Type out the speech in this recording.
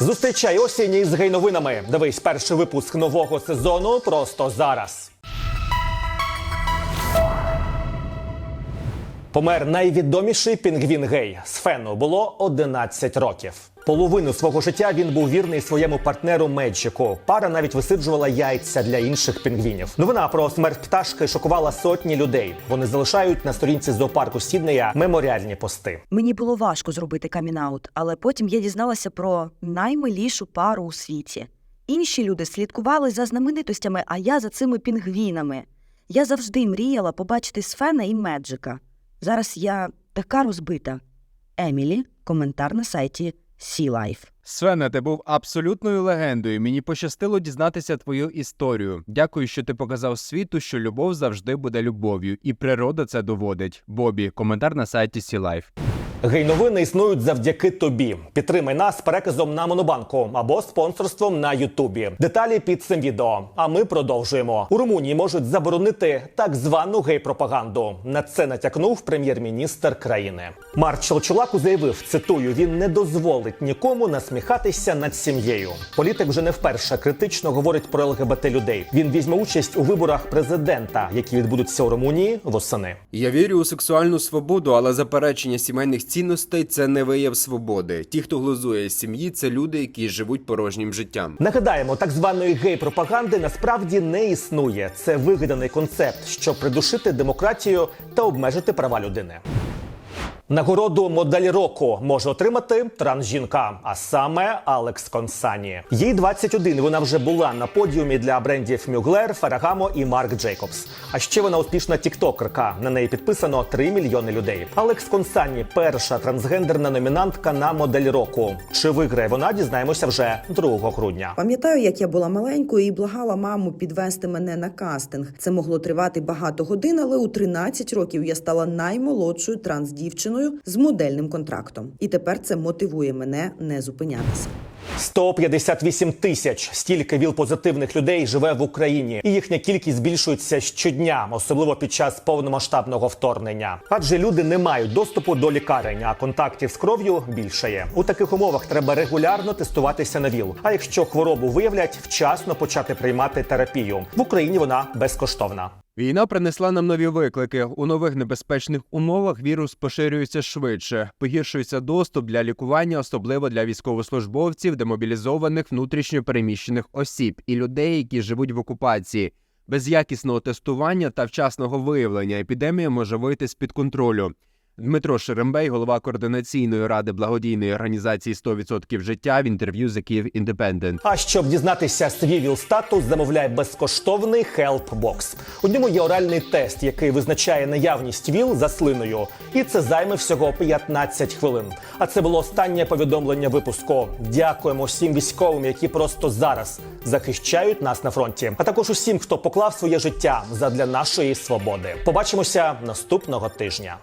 Зустрічай осінь із гейновинами. Дивись перший випуск нового сезону просто зараз. Помер найвідоміший пінгвін гей. Сфену було 11 років. Половину свого життя він був вірний своєму партнеру Меджику. Пара навіть висиджувала яйця для інших пінгвінів. Новина про смерть пташки шокувала сотні людей. Вони залишають на сторінці зоопарку Сіднея меморіальні пости. Мені було важко зробити камінаут, але потім я дізналася про наймилішу пару у світі. Інші люди слідкували за знаменитостями, а я за цими пінгвінами. Я завжди мріяла побачити Сфена і Меджика. Зараз я така розбита. Емілі, коментар на сайті Sea Life. Свене, ти був абсолютною легендою. Мені пощастило дізнатися твою історію. Дякую, що ти показав світу, що любов завжди буде любов'ю, і природа це доводить. Бобі, коментар на сайті Сілайф. Гей-новини існують завдяки тобі. Підтримай нас переказом на Монобанку або спонсорством на Ютубі. Деталі під цим відео. А ми продовжуємо. У Румунії можуть заборонити так звану гей-пропаганду. На це натякнув прем'єр-міністр країни. Марк Челчулаку заявив: цитую: він не дозволить нікому насміхатися над сім'єю. Політик вже не вперше критично говорить про ЛГБТ людей. Він візьме участь у виборах президента, які відбудуться у Румунії восени. Я вірю у сексуальну свободу, але заперечення сімейних цінностей це не вияв свободи. Ті, хто глузує сім'ї, це люди, які живуть порожнім життям. Нагадаємо, так званої гей-пропаганди насправді не існує. Це вигаданий концепт, щоб придушити демократію та обмежити права людини. Нагороду модель року може отримати трансжінка, а саме Алекс Консані. Їй 21, Вона вже була на подіумі для брендів Мюглер, Ферагамо і Марк Джейкобс. А ще вона успішна тіктокерка. На неї підписано 3 мільйони людей. Алекс Консані перша трансгендерна номінантка на модель року. Чи виграє вона? Дізнаємося вже 2 грудня. Пам'ятаю, як я була маленькою і благала маму підвести мене на кастинг. Це могло тривати багато годин, але у 13 років я стала наймолодшою трансдівчиною з модельним контрактом. І тепер це мотивує мене не зупинятися. 158 тисяч стільки віл-позитивних людей живе в Україні, і їхня кількість збільшується щодня, особливо під час повномасштабного вторгнення. Адже люди не мають доступу до лікарень, а контактів з кров'ю більшає. У таких умовах треба регулярно тестуватися на ВІЛ. А якщо хворобу виявлять, вчасно почати приймати терапію. В Україні вона безкоштовна. Війна принесла нам нові виклики. У нових небезпечних умовах вірус поширюється швидше, погіршується доступ для лікування, особливо для військовослужбовців, демобілізованих внутрішньо переміщених осіб і людей, які живуть в окупації. Без якісного тестування та вчасного виявлення епідемія може вийти з під контролю. Дмитро Шерембей, голова координаційної ради благодійної організації «100% життя в інтерв'ю за Київ Індепендент. А щоб дізнатися свій ВІЛ-статус, замовляй безкоштовний Help-бокс. У ньому є оральний тест, який визначає наявність ВІЛ за слиною. І це займе всього 15 хвилин. А це було останнє повідомлення випуску. Дякуємо всім військовим, які просто зараз захищають нас на фронті, а також усім, хто поклав своє життя задля нашої свободи. Побачимося наступного тижня.